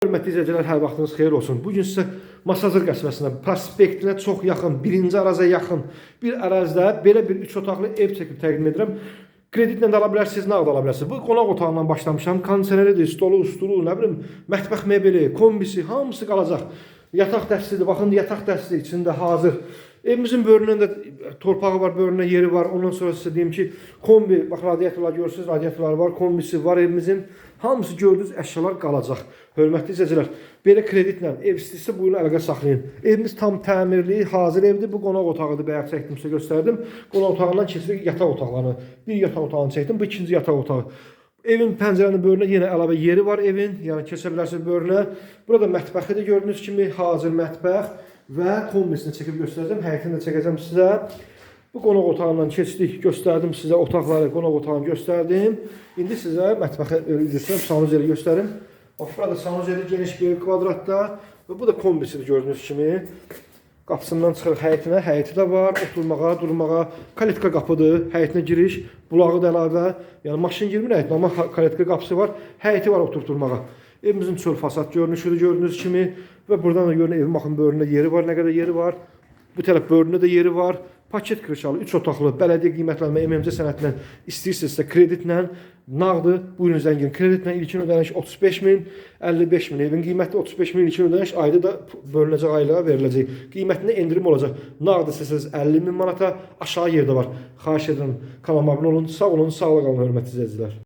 Hörmətli izləyicilər, hər vaxtınız xeyir olsun. Bu gün sizə Masazır qəsbəsinə, prospektinə çox yaxın, birinci əraziyə yaxın bir ərazidə belə bir üç otaqlı ev çəkib təqdim edirəm. Kreditlə də ala bilərsiniz, nağd ala bilərsiniz. Bu qonaq otağından başlamışam. Kondisioneridir, stolu, stulu, nə bilim, mətbəx mebeli, kombisi, hamısı qalacaq. Yataq dəstidir. Baxın, yataq dəsti içində hazır. Evimizin bölünəndə torpağı var, bölünə yeri var. Ondan sonra sizə deyim ki, kombi, bax radiatorlar görürsünüz, radiatorlar var, kombisi var evimizin. Hamısı gördüyünüz əşyalar qalacaq. Hörmətli izləyicilər, belə kreditlə ev istəyirsə buyurun əlaqə saxlayın. Evimiz tam təmirli, hazır evdir. Bu qonaq otağıdır, bayaq çəkdim sizə göstərdim. Qonaq otağından keçirik yataq otaqlarına. Bir yataq otağını çəkdim, bu ikinci yataq otağı. Evin pəncərənin böyrünə yenə əlavə yeri var evin. Yəni keçə bilərsiniz böyrünə. Burada mətbəxi də gördüyünüz kimi hazır mətbəx və kombisini çəkib göstərəcəm. Həyətini də çəkəcəm sizə. Bu qonaq otağından keçdik, göstərdim sizə otaqları, qonaq otağını göstərdim. İndi sizə mətbəxə üzrüsünə sanuzeli göstərim. Burada sanuzeli geniş bir kvadratda və bu da kombisidir gördüyünüz kimi. Qapısından çıxırıq həyətinə, həyəti də var, oturmağa, durmağa, kaletka qapıdır, həyətinə giriş, bulağı da əlavə. Yəni maşın girmir həyətinə, amma kaletka qapısı var, həyəti var oturtulmağa. Evimizin çöl fasad görünüşüdür gördüyünüz kimi və buradan da görün evin baxın bölünə yeri var, nə qədər yeri var. Bu tərəf bölünə də yeri var. Paket kırışalı 3 otaqlı bələdiyyə qiymətlənmə MMC sənədindən istəyirsinizsə kreditlə nağdı buyurun zəngin kreditlə ilkin ödəniş 35 min, 55 min. Evin qiyməti 35 min ilkin ödəniş ayda da bölünəcək aylığa veriləcək. Qiymətində endirim olacaq. Nağdı istəsəniz 50 min manata aşağı yerdə var. Xahiş edirəm kanalıma abunə olun. Sağ olun, sağlıqla qalın hörmətli izləyicilər.